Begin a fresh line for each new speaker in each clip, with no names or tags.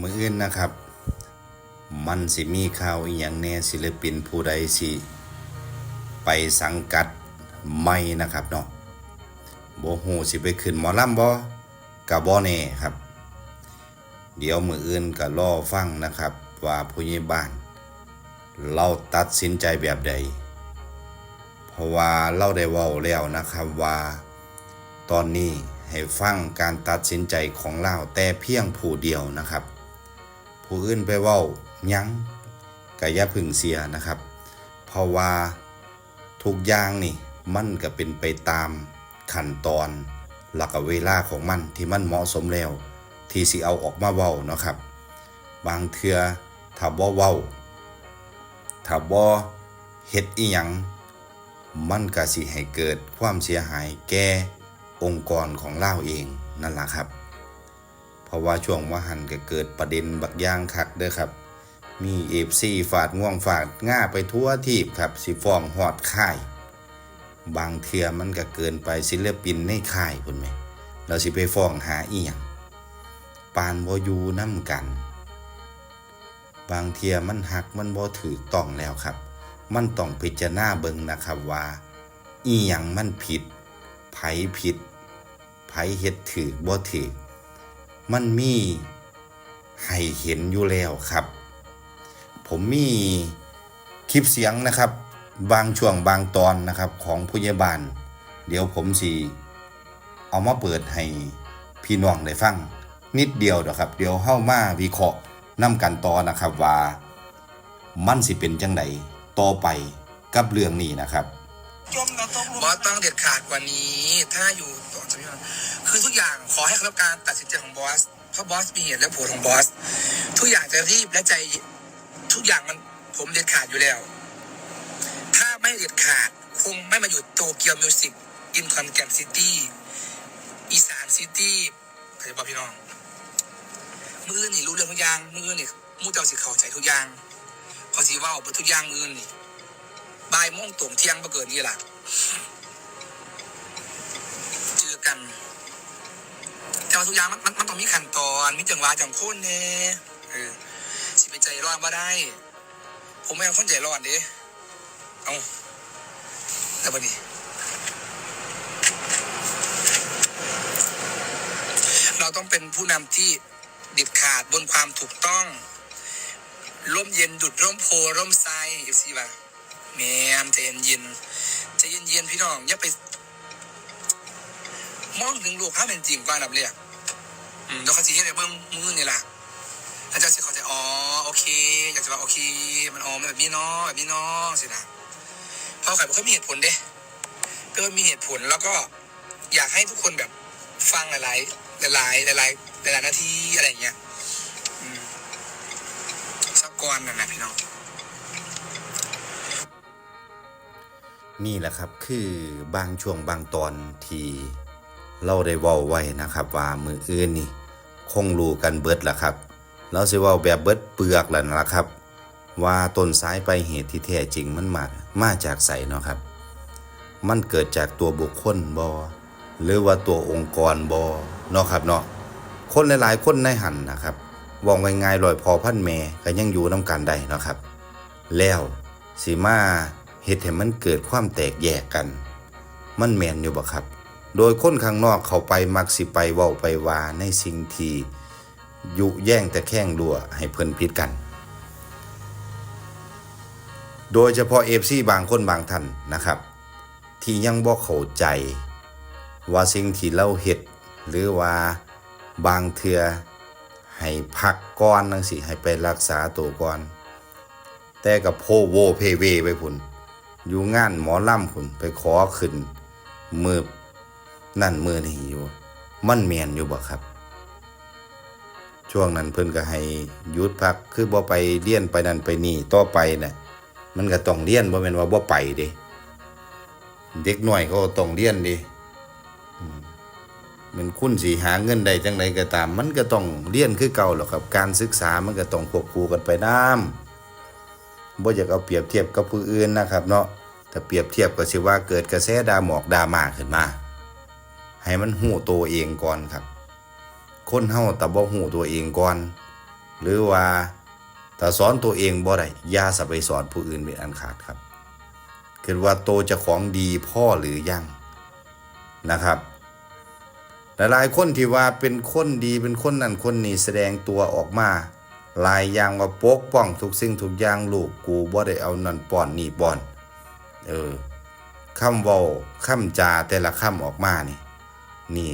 มืออื่นนะครับ มันสิมีข่าวอหย่างแน่ศิลปินผู้ใดสิ ไปสังกัดไม่นะครับเนาะบ่ฮู้สิไปขึ้นหมอลำบ่ก็บ่แน่ครับ เดี๋ยวมืออื่นก็รอฟังนะครับ ว่าผู้ใหญ่บ้าน เราตัดสินใจแบบใด เพราะว่าเราได้เว้าแล้วนะครับว่า ตอนนี้ให้ฟังการตัดสินใจของเราแต่เพียงผู้เดียวนะครับ ผู้อื่นไปเว้ายังก็อย่าพึ่งเสียนะครับ เพราะว่าทุกอย่างนี่มันก็เป็นไปตามขั้นตอนหลักเวลาของมันที่มันเหมาะสมแล้ว ที่สิเอาออกมาเว้านะครับ บางเทื่อถ้าบ่เว้าถ้าบ่เฮ็ดอีหยังมันก็สิให้เกิดความเสียหายแก่องค์กรของเล่าเองนั่นล่ะครับ ราะว่าช่วงว่าหันก็เกิดประเด็นบักย่างคักเด้อครับ มีเอฟซีฝาดง่วงฝาดง่าไปทั่วทีบครับสิฟ้องหอดค่าย บางเทื่อมันก็เกินไปศิลปินในค่ายพุ่นไหมเราสิไปฟ้องหาอีหยังปานบอยู่น้ำกัน บางเทียมันหักมันบ่ถือต้องแล้วครับ มันต้องพิจารณาเบิงนะครับว่า อีหยังมันผิด ไผผิด ไผเฮ็ดถือบ่ถือ มันมีให้เห็นอยู่แล้วครับ ผมมีคลิปเสียงนะครับ บางช่วงบางตอนนะครับของผู้ใหญ่บ้านเดี๋ยวผมสิเอามาเปิดให้พี่น้องได้ฟัง นิดเดียวเด้อครับ เดี๋ยวเฮามาวิเคราะห์นำกันต่อนะครับว่ามันสิเป็นจังไดต่อไปกับเรื่องนี้นะครับ
จมเราต้อง
บอสต้องเด็ดขาดกว่านี้ ถ้าอยู่ ต่อจากนี้คือทุกอย่างขอให้เคารพการตัดสินใจของบอสเพราะบอสมีเหตุและผลของบอส ทุกอย่างจะรีบและใจทุกอย่างมันผมเด็ดขาดอยู่แล้ว ถ้าไม่เด็ดขาดคงไม่มาอยู่โตเกียวมิวสิกอินคอนแกนซิตี้อีสานซิตี้เคยบอกพี่น้อง มือนี่รู้เรื่องทุกอย่าง มือนี่มูเจ้าสิเข้าใจทุกอย่างพอสีว่าออกทุกอย่างมือนี่บ่ายโมงตรงเที่ยงมาเกิดนี่แหละ แต่ว่าทุกอย่างมันมันมันต้องมีขั้นตอนมีจังหวะจังโคนเน่เออสิไปใจร้อนมาได้ ผมไม่เอาคนใจร้อนเด้เอาแต่บัดนี้เราต้องเป็นผู้นำที่เด็ดขาดบนความถูกต้องร่มเย็นดุดร่มโพร่มไทรอยู่สิบ่ะแม่มใจเย็นเย็นใจเย็นเย็นพี่น้องอย่าไป มองถึงลูกค้าเป็นจริงก่อนอันดับแรก อืมแล้วเขาจะเห็นในเบื้องมือนี่แหละแล้วเจ้าสิเขาใจะอ๋อโอเค อยากจะว่าโอเค มันอ๋อมันแบบนี้เนาะแบบนี้เนาะสินะเพราะใครบอกเขามีเหตุผลเด้เพื่อมีเหตุผลแล้วก็อยากให้ทุกคนแบบฟังหลายๆหลายๆหลายๆหลายๆนาทีอะไรอย่างเงี้ยอืมสักก้อนนั่นะพี่น้อง
นี่แหละครับคือบางช่วงบางตอนที่เราได้เว้าไว้นะครับ ว่ามืออื่นนี่ คงรู้กันเบิดละครับเราสิว้าแบบเบิดเปลือกแล้วนั่นล่ะครับ ว่าต้นสายไปเหตุที่แท้จริงมันมามาจากไสเนาะครับ มันเกิดจากตัวบุคคลบอหรือว่าตัวองค์กรบอเนาะครับเนาะคนหลายๆคนในหันนะครับวองง่ายๆลอยพอพันแม่ก็ยังอยู่น้ำกันได้เนาะครับ แล้วสีมาเฮ็ดให้มันเกิดความแตกแยกกัน มันแมนอยู่บ่ครับ โดยคนข้างนอกเขาไปมักสิไปเว้าไปวาในสิ่งที่ยุแย่งแต่แข้งดัวให้เพิ่นผิดกัน โดยเฉพาะ FC บางคนบางท่านนะครับ ที่ยังบ่เข้าใจ ว่าสิ่งที่เราเฮ็ดหรือว่าบางเทื่อให้พักก่อนจังสิให้ไปรักษาตัวก่อน แต่กับโพโวเพเวไปพุ่นอยู่งานหมอล่ำพุ่นไปขอขึ้นมือ นั่นมือนี่อยู่ มันแมนอยู่บ่ครับ ช่วงนั้นเพิ่นก็ให้ยุดพักคือบ่ไปเรียนไปนั่นไปนี่ต่อไปน่ะมันก็ต้องเรียนบ่แม่นว่าบ่ไปเด้เด็กหน้อยเขาต้องเรียนดิมันคุณสิหาเงินได้จังไดก็ตาม มันก็ต้องเรียนคือเก่าหรอกครับ การศึกษามันก็ต้องควบคู่กันไปน้ำบ่อยากเอาเปรียบเทียบกับผู้อื่นนะครับ เนาะถ้าเปรียบเทียบก็สิว่าเกิดกระแสดาหมอกดาม่าขึ้นมา ให้มันหูตัวเองก่อนครับ คนเฮาแต่บ่หูตัวเองก่อน หรือว่าถ้าสอนตัวเองบ่ได้ยาสะไปสอนผู้อื่นเป็นอันขาดครับคือว่าโตจะของดีพ่อหรือยังนะครับหลายๆคนที่ว่าเป็นคนดีเป็นคนนั่นคนนี้แสดงตัวออกมาลายยางว่าปกป้องทุกสิ่งทุกอย่างลูกกูบ่ได้เอานั่นป้อนนี่ป้อน เออคำเว้าคำจาแต่ละคำออกมานี่ นี่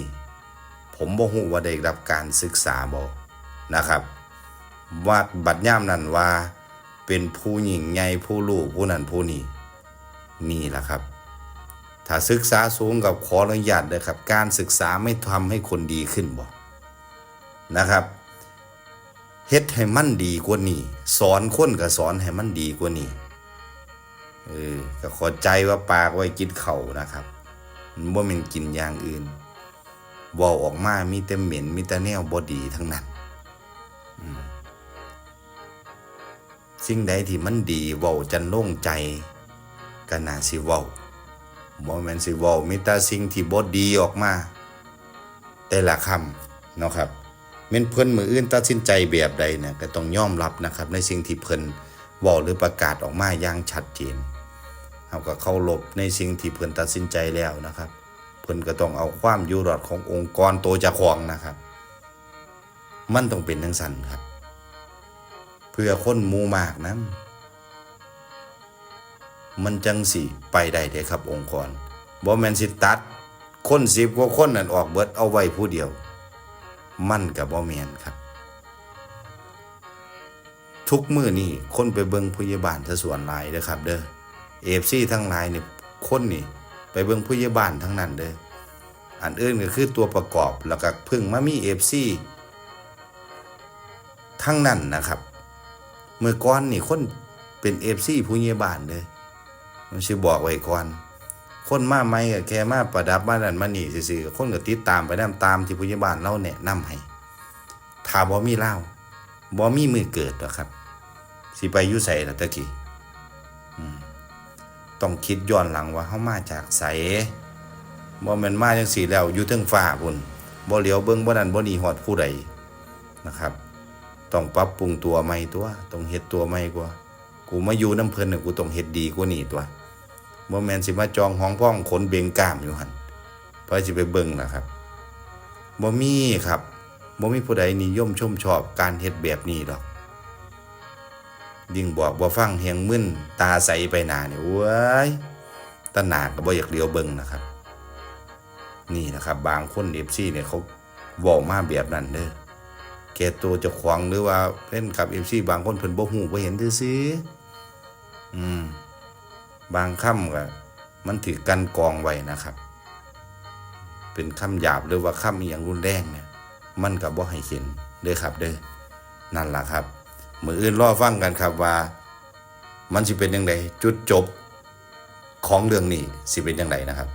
ผมบ่ฮู้ว่าได้รับการศึกษาบ่นะครับว่าบัดย่ามนั้นว่า เป็นผู้หญิงใหญ่ผู้ลูกผู้นั้นผู้นี้นี่แหละครับ ถ้าศึกษาสูงกับขออนุญาตเลยครับ การศึกษาไม่ทำให้คนดีขึ้นบ่นะครับเฮ็ดให้มันดีกว่านี้สอนคนก็สอนให้มันดีกว่านี้เออก็ขอใจว่าปากไว้กินเข่านะครับมันบ่แม่นกินอย่างอื่น ว้าออกมามีแต่เหม็นมีแต่แนวบ่ดีทั้งนั้นสิ่งใดที่มันดีเว้าจันโล่งใจก็น่าสิเว้าบ่แม่นสิเว้ามีแต่สิ่งที่บ่ดีออกมา แต่ละคำเนาะครับแม่นเพิ่นมืออื่นตัดสินใจแบบใดเนี่ยก็ต้องยอมรับนะครับ ในสิ่งที่เพิ่นเว้าหรือประกาศออกมาอย่างชัดเจนเฮาก็เคารพในสิ่งที่เพิ่นตัดสินใจแล้วนะครับ พิ่นก็ต้องเอาความอยู่รอดขององค์กรโตวจ้าของนะครับ มันต้องเป็นจังซั่นครับ เพื่อคนมูมากนำมันจังสิไปได้เด้ครับ องค์กรบ่แมนสิตัด คนสิบกว่าคนนั่นออกเบิดเอาไว้ผู้เดียว มันก็บ่แมนครับ ทุกมื้อนี้คนไปเบิงพยาบาลซะส่วนหลายเด้อครับ เด้อ AFC ทั้งหลายเนี่ยคนนี่ ไปเบิ่งพยาบ้าลทั้งนั้นเด้ออันอื่นก็คือตัวประกอบแล้วก็เพิ่งมามี AFC ทั้งนั้นนะครับ เมื่อก่อนนี่คนเป็น AFC ผู้ใหญ่บ้านเด้อมันสิบอกไว้ก่อน คนมาใหม่ก็แค่มาประดับมานั่นมานี่ซื่อๆคนก็ติดตามไปนำตามที่ผู้ใหญ่บ้านเราแนะนำให้ถ้าบ่มีเล่าบ่มีมือเกิดหรอกครับ สิไปอยู่ไสล่ะตะกี้ ต้องคิดย้อนหลังว่าเฮามาจากไสบ่แม่นมาจังซี่แล้วอยู่เทิงฟ้าพุ่นบ่เหลียวเบิ่งบ่นั่นบ่นี่ฮอดผู้ใดนะครับ ต้องปรับปรุงตัวใหม่ตัว ต้องเฮ็ดตัวใหม่กว่า กูมาอยู่น้ำเพลินน่ะกูต้องเฮ็ดดีกว่านี้ตัวบ่แม่นสิมาจองห้องพ่องขนเบงกามอยู่หั่นเพราะสิไปเบิ่งนะครับบ่มีครับบ่มีผู้ใดนิยมชมชอบการเฮ็ดแบบนี้ดอก ยิ่งบอกบ่ฟังเฮียงมึนตาใสไปหน้านี่โอ้ยตาหนาก็บ่อยากเลียวเบิงนะครับ นี่นะครับ บางคน FC เนี่ยเขาเว้ามาแบบนั้นเด้อแกตัวจ้าของหรือว่าเล่นกับเอฟซีบางคนเพิ่นบ่ฮู้บ่เห็นซื่ออืม บางคำก็มันถือกันกองไว้นะครับ เป็นคำหยาบหรือว่าคำอย่างรุนแรงเนี่ย มันก็บ่ให้เห็นเด้อครับ เด้อนั่นล่ะครับ มืออื่นรอฟังกันครับว่า มันสิเป็นยังไงจุดจบของเรื่องนี้สิเป็นยังไงนะครับ